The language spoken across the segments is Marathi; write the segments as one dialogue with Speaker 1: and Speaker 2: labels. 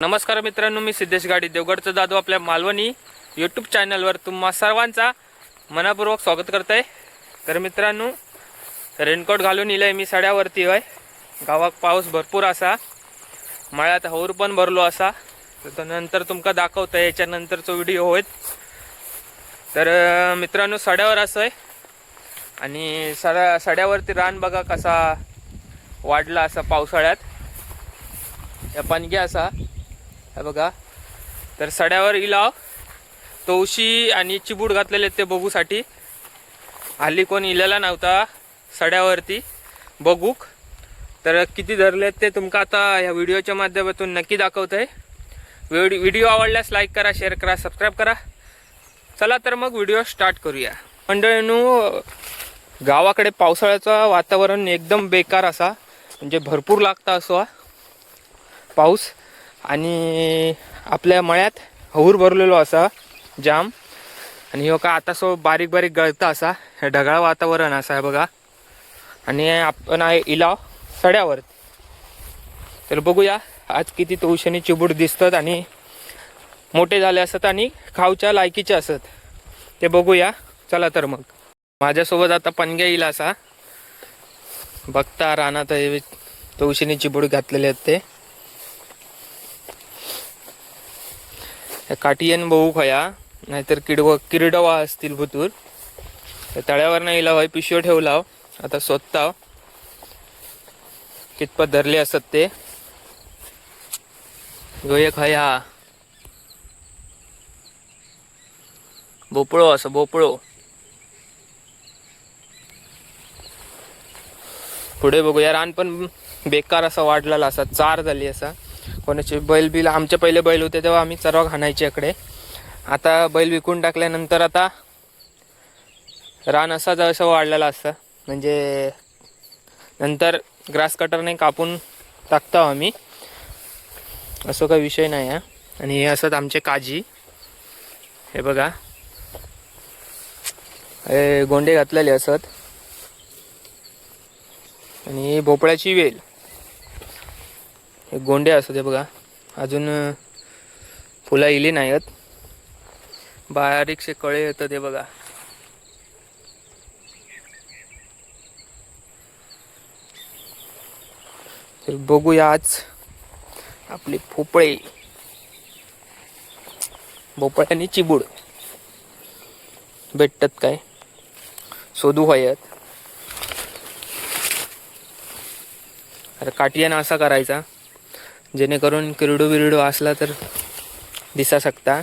Speaker 1: नमस्कार मित्रांनो मी सिद्धेश गाडी देवगडचा जाधव आपल्या मालवणी यूट्यूब चॅनलवर तुम्हा सर्वांचा मनापूर्वक स्वागत करत आहे तर मित्रांनो रेनकोट घालून इलंय मी सड्यावरती होय. गावात पाऊस भरपूर असा. मळ्यात हौर पण भरलो असा. तर नंतर तुमका दाखवतं याच्यानंतरचं व्हिडिओ होईल तर मित्रांनो सड्यावर असं आहे आणि सड्या सड्यावरती रान बघा कसा वाढला असा पावसाळ्यात. या पणग्या असा. हे बघा. तर सड्यावर इलाव. तवशी आणि चिबूड घातलेले आहेत ते बघूसाठी. हल्ली कोण इलेला नव्हता सड्यावरती. बघूक. तर किती धरलेत ते तुमका आता या व्हिडिओच्या माध्यमातून नक्की दाखवतं आहे व्हिडिओ व्हिडिओ आवडल्यास लाईक करा शेअर करा सबस्क्राईब करा. चला तर मग व्हिडिओ स्टार्ट करूया. मंडळीनू गावाकडे पावसाळ्याचं वातावरण एकदम बेकार असा. म्हणजे भरपूर लागता असो. पाऊस आणि आपल्या मळ्यात हऊर भरलेलो असा जाम. आणि हो का आता सो बारीक बारीक गळता असा. हे ढगाळ वातावरण असा आहे बघा. आणि आपण आहे इलाव सड्यावर. तर बघूया आज किती तवशनी चिबूड दिसतात आणि मोठे झाले असत आणि खाऊच्या लायकीचे असत ते बघूया. चला तर मग. माझ्यासोबत आता पणग्या येईल असा. बघता रानात हे चिबूड घातलेले आहेत ते. काटियन बघू खया नाहीतर किडव किरडवा असतील भुतूर. तर तळ्यावर नाही लाव पिशव्या ठेवला आता स्वतः. कितपत धरले असत ते. गोये खया. भोपळो असं भोपळो. पुढे बघूया. रान पण बेकार असा वाढलेला असा चार झाली असा. कोणाचे बैल बिल आमचे पहिले बैल होते तेव्हा आम्ही सर्व घाणायचे इकडे. आता बैल विकून टाकल्यानंतर आता रान असा जसं वाढलेला असतं. म्हणजे नंतर ग्रास कटरने कापून टाकतो आम्ही. असं काही विषय नाही आहे आणि हे असत आमचे काजी. हे बघा. हे गोंडे घातलेले असत आणि भोपळ्याची वेल. हे गोंडे असू दे बघा. अजून फुलं इली नाही आहेत बारीकसे कळे येतात ते बघा. तर बघूया आज आपली भोपळे. भोपळे आणि चिबूड. भेटतात काय? शोधू हयात. अरे काटियानं असा करायचा. जेणेकरून किरडू बिरडू असला तर दिसा शकता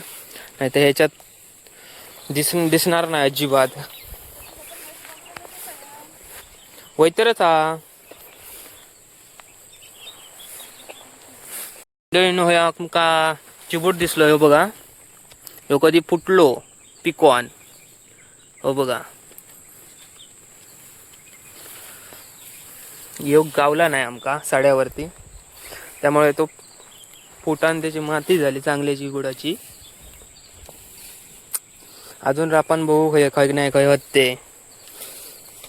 Speaker 1: नाही तर ह्याच्यात दिस दिसणार नाही अजिबात. वैतरच हा नो चिबूट दिसलो हो बघा. ह्यो कधी फुटलो पिकॉन हो बघा. योग गावला नाही आमका साड्यावरती. त्यामुळे तो फुटान त्याची माती झाली चांगल्याची गुडाची. अजून रापान भाऊ खय खय नाही खय होत. ते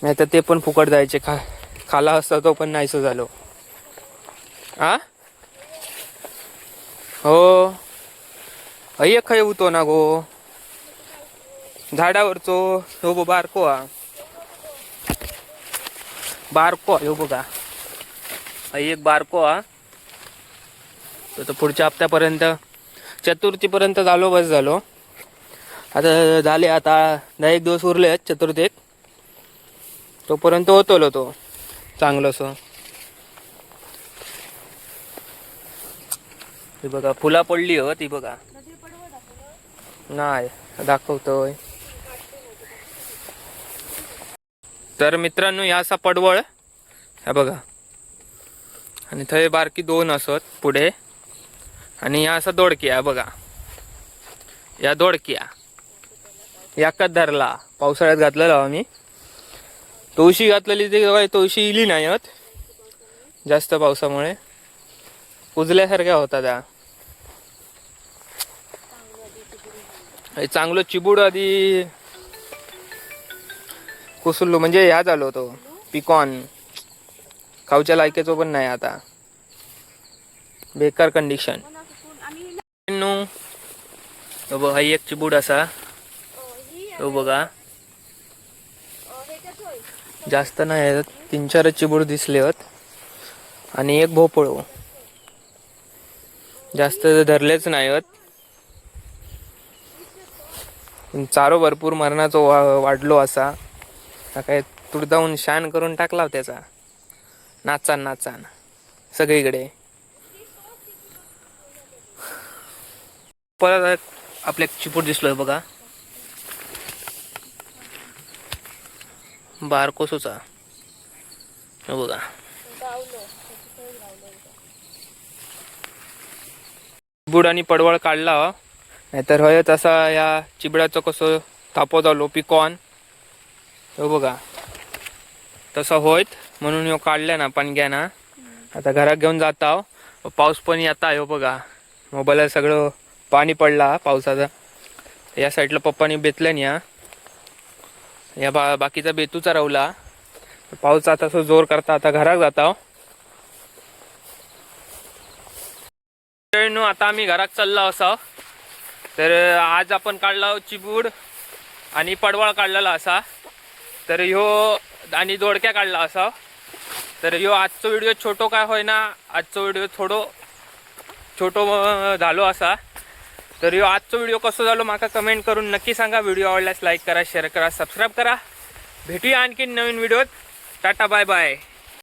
Speaker 1: नाही तर ते पण फुकट जायचे. खा खाला असता तो पण नाहीसो झालो. आ? हो. अय खय होतो ना गो. झाडावरचो हो गो बारको हा बारको आहे हो बघा हा एक बारको हा तर पुढच्या हप्त्यापर्यंत चतुर्थीपर्यंत झालो बस झालो. आता झाले आता दहा एक दिवस उरले आहेत चतुर्थीक तोपर्यंत होतोलो तो चांगलंसं. ती बघा फुला पडली हो ती बघा. नाही दाखवतोय. तर मित्रांनो ह्या असा पडवळ हा बघा. आणि थंय बारकी दोन असत पुढे. आणि या असा दोडक्या बघा. या दोडक्या. याकाच धरला पावसाळ्यात घातलेला आम्ही. तुळशी घातलेली ते तुळशी इली नाही होत. जास्त पावसामुळे. कुजल्यासारख्या होता त्या. चांगलं चिबूड आधी कुसुल्लो म्हणजे ह्या झालो तो पिकॉन. खाऊच्या लायकेचो पण नाही आता. बेकार कंडिशन हो बघा ही एक चिबूड असा. हो बघा. जास्त नाही आहेत तीन चार चिबूड दिसले होत. आणि एक भोपळो. जास्त धरलेच नाही होत. चारो भरपूर मरणाचो वा वाढलो असा. काय तुडदावून शान करून टाकला त्याचा. नाचान नाचान. सगळीकडे. परत आपल्या चिपूट दिसलोय बघा. बारकोसोचा बघा. बुड आणि पडवळ काढला हो. नाहीतर हयच असा या चिबडाचो कसं तापो जालो पिकॉन हो बघा. तसं होयत म्हणून ह्यो काढल्या ना पण ना. आता घरात घेऊन जाता हो. पाऊस पण येता हो बघा. मोबाईलला सगळं पाणी पडला पावसाचा. या साईडला पप्पानी बेतल्यान या या बा बाकीचा बेतूचा रावला. पाऊस आता असं जोर करता आता घरात जाता हो. आता आम्ही घरात चाललो असा तर आज आपण काढला चिबूड आणि पडवळ काढलेला असा. तर ह्यो आणि दोडक्या काढला असा तर ह्यो आजचो व्हिडिओ छोटो काय होय ना आजचो व्हिडिओ थोडो छोटो झालो असा. तर ह्यो आजचो व्हिडिओ कसो झालो माका कमेंट करून नक्की सांगा. व्हिडिओ आवडल्यास लाईक करा शेअर करा सबस्क्राईब करा. भेटूया आणखीन नवीन व्हिडिओत टाटा बाय बाय